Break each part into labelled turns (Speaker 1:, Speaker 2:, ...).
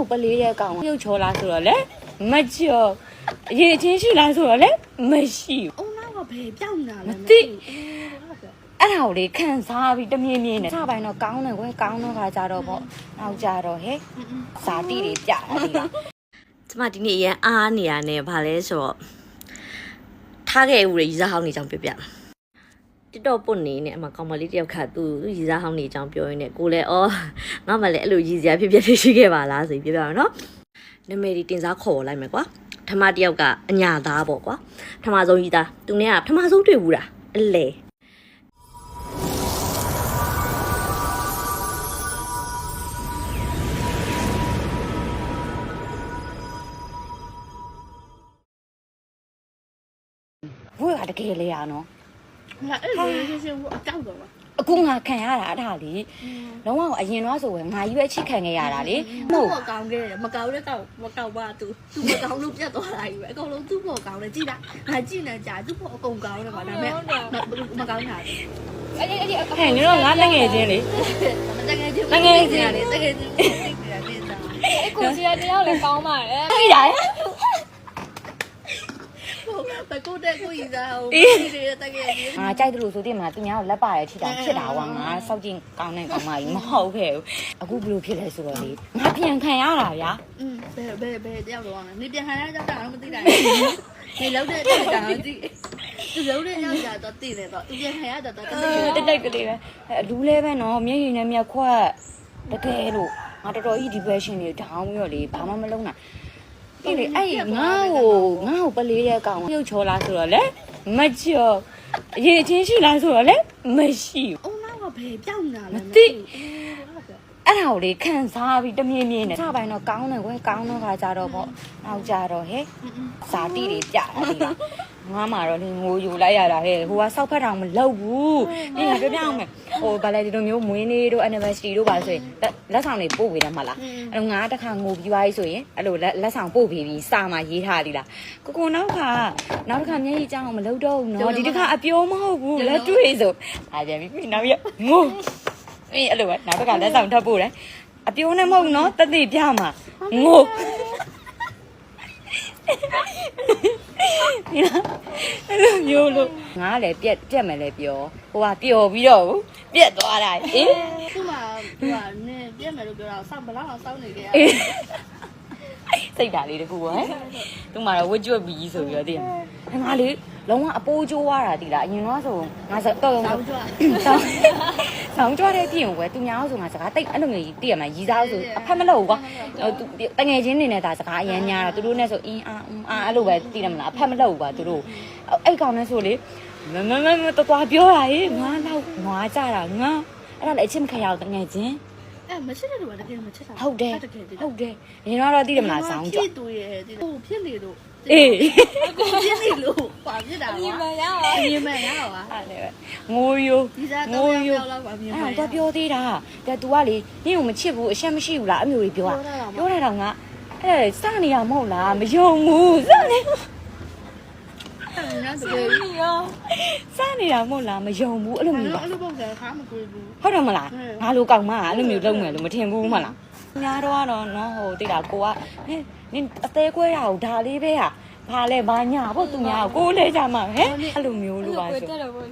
Speaker 1: ကိုပလေးတဲ့ကောင်ပြုတ်ချောလားဆိုတော့လေမကြောက်အရေးချင်းရှိလားဆိုတော့လေမရှိဘူး
Speaker 2: အုံနောက်ကဘယ်ပြောင်းလာလဲ
Speaker 1: မသိအဲ့ဒါကိုလေခံစားပြီးတမြင်မြင်နဲ့စပိုင်းတော့ကောင်းတယ်ကွယ်ကောင်းတော့ခါကြတော့ပေါ့နောက်ကြတော့ဟဲ့ဇာတိတွေပြတာဒီလား
Speaker 3: ကျမဒီနေ့အရန်အားနေရနဲ့ဗာလဲဆိုတော့ထားခဲ့ဦးရရီစားဟောင်းနေကြောင်ပြပြ တစ်တော့ပွတ်နေနဲ့အမကောင်မလေးတယောက်ခါသူသူရီစားဟောင်းနေကြောင်ပြောရင်းနဲ့ကိုလည်းအော်ငါမှလည်းအဲ့လိုရီစရာဖြစ်ဖြစ်ရှိခဲ့ပါလားဆိုပြီးပြောပြရနော်နာမည်ဒီတင်စားခေါ်လိုက်မယ်ကွာထမတယောက်ကအညာသားပေါ့ကွာထမဆုံးရီသားသူနဲ့ကထမဆုံးတွေ့ဘူးတာအလေ
Speaker 1: ဘွေကတကယ်လေရနော်
Speaker 2: ငါအဲ့လိုရှင်းရှင်းအကောက်တော့ပါ
Speaker 1: အခုငါခံရတာအဲ့ဒါလေလုံးဝအရင်တော့ဆိုပဲငါကြီးပဲချစ်ခံခဲ့ရတာလေ
Speaker 2: မ
Speaker 1: မ
Speaker 2: ဟု
Speaker 1: ဟုတ်
Speaker 2: တ်ကောင်းခဲ့တယ်မကောင်းတဲ့ကောက်မကောက်ပါသူသူမကောင်းလို့ပြတ်သွားတာကြီးပဲအကုန်လုံးသူ့ဖို့ကောင်းတယ်ကြည့်လားငါကြည့်နေကြသူ့ဖို့အကုန်ကောင်းတယ်ပါဒါပေမဲ့မကောင်းတာ
Speaker 1: အဲ့ဒီအဲ့ဒီဟဲ့နင်တို့ငါတငယ်ချင်းလေ
Speaker 2: တကယ်ချင်း
Speaker 1: တကယ်ချင်း
Speaker 2: လေတကယ်ချင်းသိတယ်သိတာ
Speaker 4: ကိုကြီးကတယောက်လည်းကောင်းပါတယ်
Speaker 1: သိရတယ်
Speaker 2: ဘကုတ်တဲ့ကိုကြီးစားဟိုဒီတွေတကယ်ချင်း
Speaker 1: ငါကြိုက်တယ်လို့ဆိုတည်းမှာသူများကိုလက်ပါရထိတာဖြစ်တာကွာငါစောက်ကျင်ကောင်းတဲ့ကောင်မကြီးမဟုတ်ခဲ့ဘူးအခုဘလို့ဖြစ်လဲဆိုတော့လေငါပြန်ခံရတာဗျာ
Speaker 2: อืมဘယ်ဘယ်ဘယ်တယောက်တော့နေပြန်ခံရကြတာတော့မသိတာနေလောက်တဲ့တက်တာတော့သိသူလုံးတဲ့ရောက်ကြတော့သိတယ်တော့သူပြန်ခံရတော့တော့သိတယ်
Speaker 1: တိတ်တိတ်ကလေးပဲအလူလဲပဲနော်မျက်ရည်နဲ့မျက်ခွက်တကယ်လို့ငါတော်တော်ကြီး depression တွေဒေါင်းပြီးတော့လေဘာမှမလုပ်နိုင် အဲ့လေအဲ့ငါ့ကိုငါ့ကိုပလေးတဲ့ကောင်ပြုတ်ချောလားဆိုတော့လေမကြောက်အရေးချင်းရှိလားဆိုတော့လေမရှိဘူး
Speaker 2: အုံနောက်ကဘယ်ပြောင်းလာလဲ
Speaker 1: အဲ့ဒါကိုလေခံစားပြီးတမြင်မြင်နဲ့စပိုင်းတော့ကောင်းတယ်ကွယ်ကောင်းတော့ခါကြတော့ပေါ့နောက်ကြတော့ဟဲ့ဇာတိတွေပြတာဒီလား ငါမှတော့လေငိုယူလိုက်ရတာဟဲ့ဟိုကစောက်ဖက်တောင်မလုပ်ဘူးဒီကပြောပြအောင်မယ်ဟိုဗာလဲဒီလိုမျိုးမွေးနေ့တို့ anniversary တို့ပါဆိုရင်လက်လက်ဆောင်တွေပို့ပေးတယ်မလားအဲ့တော့ငါတခါငိုပြီးသွားပြီဆိုရင်အဲ့လိုလက်လက်ဆောင်ပို့ပေးပြီးစာမှရေးထားသည်လားကိုကိုနောက်ကနောက်တစ်ခါမျက်ရည်ကြောင်မလုပ်တော့ဘူးနော်ဒီတစ်ခါအပြိုးမဟုတ်ဘူးလက်တွေ့ဆိုအားကြပြီနောက်ရငိုအေးအဲ့လိုပဲနောက်တစ်ခါလက်ဆောင်ထပ်ပို့တယ်အပြိုးနဲ့မဟုတ်နော်တသိပြမှာငို ဒီလားအဲ့လိုမျိုးလို့ငါကလည်းပြက်ပြက်မယ်လဲပြောဟိုကပျော်ပြီးတော့ပြက်သွားတာအေး
Speaker 2: သူ့မှာသူကနင်းပြက်မယ်လို့ပြောတာစောင့်ဘလောက်အောင်စောင့်နေကြရ
Speaker 1: အေးစိတ်ဓာတ်လေးတခုပဲသူမှတော့ဝတ်ကြွက်ပြီးဆိုပြီးတော့တည်ရ ငါလေလုံးဝအပိုးကျိုးသွားတာတည်လားအရင်တော့ဆိုငါစတော့
Speaker 2: စောင့်ကြွ
Speaker 1: ဆောင်းဆောင်းကြွတဲ့ပြင်ကိုပဲသူများဆိုငါစကားတိတ်အဲ့လိုမျိုးတည်ရမှာရီစားဆိုအဖက်မလို့ကွာတငယ်ချင်းနေနဲ့ဒါစကားအရန်ညာတာသူတို့နဲ့ဆိုအင်းအာအာအဲ့လိုပဲတည်တယ်မလားအဖက်မလို့ကွာသူတို့အဲ့ကောင်နဲ့ဆိုလေမမမမတော်တော်ပြောတာဟေးငါတော့ငွားကြတာငါအဲ့ဒါလည်းအချင်းမခရအောင်တငယ်ချင်း
Speaker 2: အဲမချစ်တဲ့လူကတကယ်မချစ်တာ
Speaker 1: ဟုတ်တယ်
Speaker 2: တကယ်
Speaker 1: ဟုတ်တယ်ရင်တော့တည်တယ်မလားဆောင်းကြွ
Speaker 2: ဖြစ်သူရဲ့ဒီဟိုဖြစ်နေလို့
Speaker 1: အေး
Speaker 2: ဖြစ်နေလို့ပါဖြစ်တာ
Speaker 4: ဒီ
Speaker 2: ပါ
Speaker 4: မှာရပါ
Speaker 2: အရင်မှရပါ
Speaker 1: အဲ့လည်းငိုယို
Speaker 2: ဒီစားတော့ရောက်လောက်ပါမြင်ပါ
Speaker 1: အဲ့တော့ပြောသေးတာတဲ့ तू ကလေနင့်ကိုမချစ်ဘူးအရှက်မရှိဘူးလားအမျိုးကြီးပြောတာပြောတာတော့ငါအဲ့စနေရမဟုတ်လားမယုံဘူးစနေ
Speaker 2: ညတကယ်
Speaker 4: ပြီရော
Speaker 1: စနေတာမဟုတ်လားမယုံဘူးအဲ့လိုမျိုးပါ
Speaker 2: အဲ့လိုပုံစံခါမကွေးဘူး
Speaker 1: ဟုတ်တယ်မလားငါလိုကောက်မအဲ့လိုမျိုးလုံးမယ်လို့မထင်ဘူးမလားများတော့ကတော့နော်ဟိုတိတ်တာကိုကဟဲ့နင်အသေးကွဲရအောင်ဒါလေးပဲဟာဘာလဲဘာညာဖို့သူများကိုကိုလဲကြမှာဟဲ့အဲ့လိုမျိုးလို့ပါ
Speaker 4: ကို
Speaker 1: ဆို
Speaker 4: တက်တော့ဘောဟဲ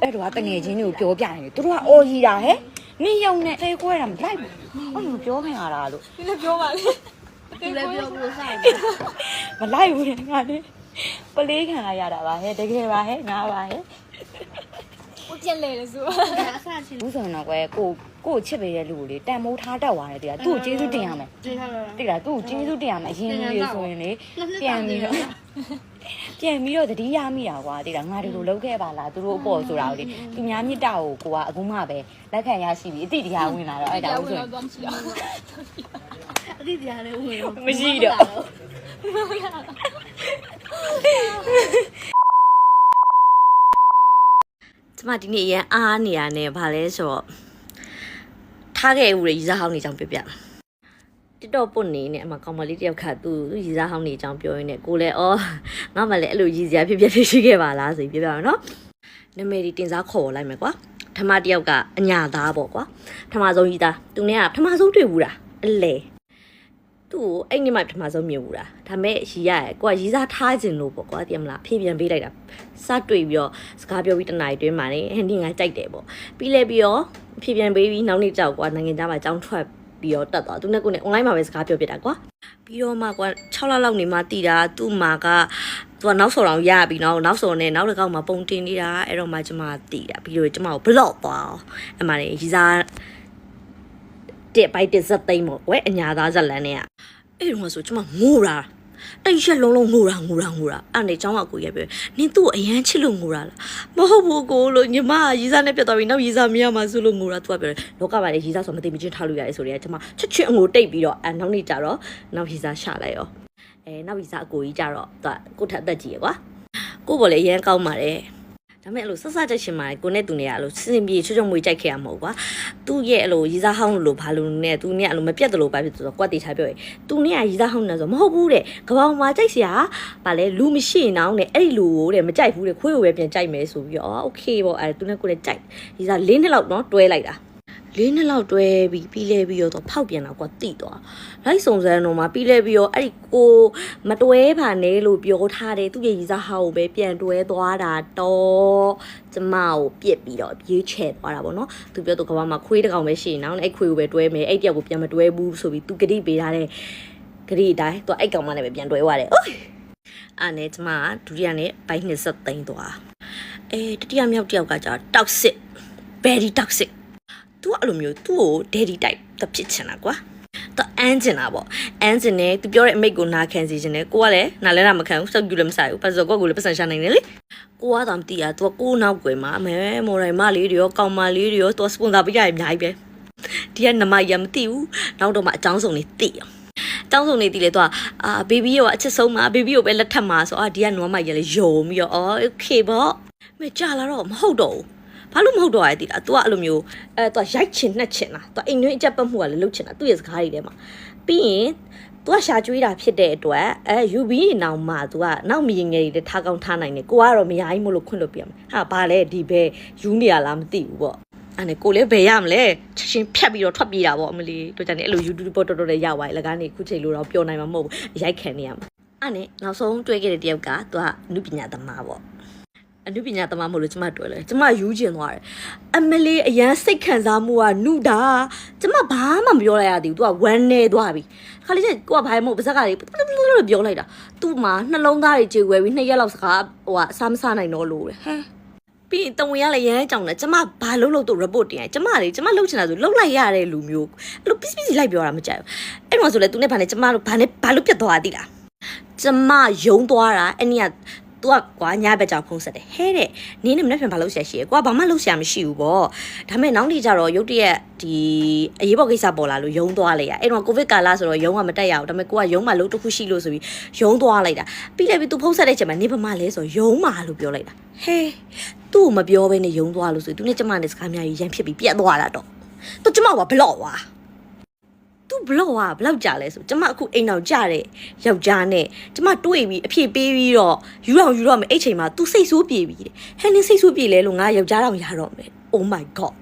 Speaker 1: အဲ့တော့တငယ်ချင်းတွေကိုပြောပြနေတယ်သူတို့ကအော်ကြီးတာဟဲ့နင်ယုံနဲ့သေးကွဲတာမလိုက်ဘူးအဲ့လိုပြောခင်ရတာလို့
Speaker 4: ဒီလည်းပြောပါလေ
Speaker 2: သူလည်းပြောလို့စားတယ်
Speaker 1: မလိုက်ဘူးလေငါလေ ပလေးခံရတာပါဟဲ့တကယ်ပါဟဲ့ငါပါဟဲ့
Speaker 4: ကိုကျက်လေလို့ဆို
Speaker 2: အဆာချင်း
Speaker 1: ဘူးဆိုတော့ကွယ်ကိုကိုချစ်ပေးတဲ့လူကိုလေတန်မိုးထားတတ်သွားတယ်တိလားသူ့ကိုကျေးဇူးတင်ရမယ်
Speaker 2: ဒီဟာ
Speaker 1: တိလားသူ့ကိုကျေးဇူးတင်ရမယ်အရင်လူတွေဆိုရင်လေပြန်ပြီးတော့ပြန်ပြီးတော့တတိယမိတာကွာတိလားငါဒီလိုလုပ်ခဲ့ပါလားသူတို့အပေါ်ဆိုတာကိုလေသူများမြစ်တာကိုကိုကအခုမှပဲလက်ခံရရှိပြီအတိတရားဝင်လာတော့အဲ့ဒါ
Speaker 4: ကြောက်
Speaker 1: ဘူး
Speaker 4: ဝ
Speaker 1: ဆို
Speaker 4: င်
Speaker 1: ရင်
Speaker 4: တော့မရှိတော့
Speaker 2: အတိတရားလည်းဝင်
Speaker 1: မရှိတော့
Speaker 3: ကျမဒီနေ့အရန်အားနေရနဲ့ဗာလဲဆိုတော့ထားခဲ့ဦးရရီစားဟောင်းနေကြောင်ပြပြတစ်တော့ပွတ်နေနဲ့အမကောင်မလေးတယောက်ခါသူသူရီစားဟောင်းနေကြောင်ပြောရင်းနဲ့ကိုလည်းအော်ငါမှလည်းအဲ့လိုရီစရာဖြစ်ဖြစ်ရှိခဲ့ပါလားဆိုပြီးပြောပြရနော်နာမည်ဒီတင်စားခေါ်လိုက်မယ်ကွာထမတယောက်ကအညာသားပေါ့ကွာထမဆုံးရီသားသူနဲ့ကထမဆုံးတွေ့ဘူးတာအလေ သူ့ကိုအဲ့ညမပထမဆုံးမြင်ဘူးတာဒါမဲ့ရီရရဲ့ကိုကရီစားထားခြင်းလို့ပေါ့ကွာတည်မလားဖြည့်ပြန်ပေးလိုက်တာစတွေ့ပြီးတော့စကားပြောပြီးတနားရီတွင်းမှာနေဟန်ဒီငါကြိုက်တယ်ပေါ့ပြီးလဲပြီးတော့ဖြည့်ပြန်ပေးပြီးနောက်နေ့ကြောက်ကွာနိုင်ငံသားမှာចောင်းထွက်ပြီးတော့တက်သွားသူနဲ့ကိုနဲ့ online မှာပဲစကားပြောပြတာကွာပြီးတော့မှကွာ6လလောက်နေမှတည်တာသူ့မှာကသူကနောက်ဆော်တော်ရပြီနော်နောက်ဆော်နဲ့နောက်တစ်ကောက်မှာပုံတင်နေတာအဲ့တော့မှကျမတည်တာပြီးတော့ကျမကို block သွားအဲ့မှာနေရီစား တက်ပိုက်တက်ဇက်သိမ်းပေါ့ကွယ်အညာသားဇက်လန်နဲ့ကအဲ့တော့ဆိုကျမငိုတာတိတ်ရက်လုံးလုံးငိုတာငိုတာငိုတာအဲ့နေចောင်းကကိုရပြောနင်သူ့ကိုအရန်ချစ်လို့ငိုတာလားမဟုတ်ဘူးကိုလို့ညီမကရီစားနဲ့ပြတ်သွားပြီနောက်ရီစားမရမှာဆိုလို့ငိုတာသူကပြောတယ်လောကပါလေရီစားဆိုမသိမချင်းထားလို့ရတယ်ဆိုတော့ကျမချွတ်ချွတ်အငိုတိတ်ပြီးတော့အဲနောက်နေ့ကျတော့နောက်ရီစားရှာလိုက်ရောအဲနောက်ရီစားအကိုကြီးကျတော့သူကကိုထက်အသက်ကြီးရကွာကိုပေါ်လေအရန်ကောင်းပါတယ် ဒါပေမဲ့အဲ့လိုဆက်ဆက်ချက်ရှင်ပါတယ်ကိုနဲ့သူနဲ့အဲ့လိုစင်ပြေချွတ်ချွတ်မွေကြိုက်ခဲ့ရမဟုတ်ကွာသူ့ရဲ့အဲ့လိုရီစားဟောင်းလို့ဘာလို့နဲ့သူနဲ့အဲ့လိုမပြတ်တယ်လို့ပဲဖြစ်ဆိုတော့ကွက်တီထားပြောရသူနဲ့ကရီစားဟောင်းနေဆိုမဟုတ်ဘူးတဲ့ကပောင်မှာကြိုက်စရာဗာလဲလူမရှိရင်တော့တဲ့အဲ့ဒီလူကိုတဲ့မကြိုက်ဘူးတဲ့ခွေးကိုပဲပြန်ကြိုက်မယ်ဆိုပြီးတော့โอเคပေါ့အဲ့သူနဲ့ကိုလည်းကြိုက်ရီစား၄နှစ်လောက်နော်တွဲလိုက်တာ လေးနှစ်လောက်တွဲပြီးပြီးလဲပြီးတော့ဖောက်ပြန်တော့ကွာတိသွားလိုက်စုံစမ်းတော့မှပြီးလဲပြီးတော့အဲ့ဒီကိုမတွဲပါနဲ့လို့ပြောထားတယ်သူရဲ့ရီစားဟာကိုပဲပြန်တွဲသွားတာတော့ကျမကိုပြစ်ပြီးတော့ပြေးချဲသွားတာပေါ့နော်သူပြောတော့ကဘာမှာခွေးတစ်ကောင်ပဲရှိရင်နောက်အဲ့ခွေးကိုပဲတွဲမယ်အဲ့တယောက်ကိုပြန်မတွဲဘူးဆိုပြီးသူဂတိပေးထားတဲ့ဂတိအတိုင်းသူအဲ့ကောင်မနဲ့ပဲပြန်တွဲသွားတယ်အိုးအဲ့နဲ့ကျမကဒုတိယနဲ့ဘိုင်းနှစ်ဆက်သိမ်းသွားအဲတတိယမြောက်တယောက်ကကြာ toxic very toxic သူကအဲ့လိုမျိုးသူ့ကို daddy type တဖြစ်ချင်တာကွာတော့အန်းကျင်တာပေါ့အန်းကျင်နေသူပြောတဲ့အမိတ်ကိုနာခံစီခြင်းနဲ့ကိုကလည်းနားလဲတာမခံဘူးစောက်ယူလည်းမဆိုင်ဘူးပတ်စောကောကိုလည်းပတ်စံရှာနိုင်တယ်လေကိုကတော့မသိရသူကကိုနောက်ွယ်မှာအမဲမော်ရိုင်မလေးတွေရောကောင်မလေးတွေရောသူစပွန်ဆာပေးရအများကြီးပဲဒီကနမရမသိဘူးနောက်တော့မှအကြောင်းစုံနေသိအောင်တောင်းစုံနေတည်လေတော့အာဘေဘီရောအချစ်ဆုံးမှာဘေဘီကိုပဲလက်ထပ်မှာဆိုအာဒီကနွားမရလေယုံပြီးတော့အော်โอเคပေါ့မကြလာတော့မဟုတ်တော့ဘူး ဘာလို့မဟုတ်တော့ရတည်လား तू ကအဲ့လိုမျိုးအဲ तू ရိုက်ချင်နှက်ချင်တာ तू အိမ်တွင်းအကြက်ပတ်မှုကလည်းလှုပ်ချင်တာသူ့ရဲ့စကားတွေထဲမှာပြီးရင် तू ကရှာကျွေးတာဖြစ်တဲ့အတွက်အဲ UV နောင်မှ तू ကနောက်မရင်ငယ်တွေလည်းထားကောင်းထားနိုင်တယ်ကိုကတော့မရဘူးမလို့ခွင့်လို့ပြရမယ်ဟာဘာလဲဒီဘဲယူနေရလားမသိဘူးပေါ့အဲ့နဲ့ကိုလည်းဘယ်ရမလဲချက်ချင်းဖြတ်ပြီးတော့ထွက်ပြေးတာပေါ့အမလီတို့ကြတယ်အဲ့လို YouTube ပေါ်တော်တော်လေးရသွားတယ်လကားနေခုချိန်လို့တော့ပျော်နိုင်မှာမဟုတ်ဘူးရိုက်ခံနေရမှာအဲ့နဲ့နောက်ဆုံးတွေ့ခဲ့တဲ့တယောက်က तू ကနုပညာသမားပေါ့ အနုပညာသမားမို့လို့ကျမတွေ့လဲကျမယူကျင်သွားတယ်အမလေးအရန်စိတ်ခံစားမှုကနုတာကျမဘာမှမပြောလိုက်ရသေးဘူး तू ကဝမ်းနေသွားပြီခါလေးကျကိုကဘာမှမဟုတ်ပါဇက်ကလေးပြောလိုက်တာသူ့မှာနှလုံးသားတွေကြေွယ်ပြီးနှစ်ရက်လောက်စကားဟိုကအစားမစားနိုင်တော့လို့လေဟဲပြီးရင်တဝင်ရလည်းရမ်းကြောင်တယ်ကျမဘာလို့လို့သူ report တင်ရကျမလေကျမလှုပ်ချင်တာဆိုလှုပ်လိုက်ရတဲ့လူမျိုးအဲ့လိုပစ္စည်းလိုက်ပြောတာမကြိုက်ဘူးအဲ့တော့ဆိုလေသူနဲ့ဘာနဲ့ကျမတို့ဘာနဲ့ဘာလို့ပြတ်သွားတာတိလားကျမယုံသွားတာအဲ့နေ့က तू ကကွာညဘက်ကြောင်ဖုံးဆက်တယ်ဟဲတဲ့နင်းနဲ့မနေ့ပြန်ဘာလို့ဆရာရှိရကွာဘာမှလုပ်ဆရာမရှိဘူးပေါ့ဒါမဲ့နောက်နေ့ကျတော့ရုတ်တရက်ဒီအရေးပေါ်ကိစ္စပေါ်လာလို့ယုံသွားလိုက်ရအဲ့တော့ကိုဗစ်ကာလဆိုတော့ယုံကမတက်ရဘူးဒါမဲ့ကိုကယုံမှလို့တစ်ခုရှိလို့ဆိုပြီးယုံသွားလိုက်တာပြီးလိုက်ပြီး तू ဖုံးဆက်တဲ့ချိန်မှာနေပမလဲဆိုယုံမှလို့ပြောလိုက်တာဟဲသူ့ကိုမပြောဘဲနဲ့ယုံသွားလို့ဆိုပြီး तू နဲ့ကျမနဲ့စကားများကြီးရန်ဖြစ်ပြီးပြတ်သွားတာတော့ तू ကျမကဘလော့ဝါ သူဘလော့ကဘလောက်ကြာလဲဆိုကျမအခုအိမ်အောင်ကြတဲ့ယောက်ျားနဲ့ကျမတွေးပြီးအဖြစ်ပေးပြီးတော့ယူတော့ယူတော့မယ်အဲ့ချိန်မှာ तू စိတ်ဆိုးပြေပြီတဲ့ဟဲ့နင်းစိတ်ဆိုးပြေလဲလို့ငါယောက်ျားတော့ရတော့မယ် Oh my god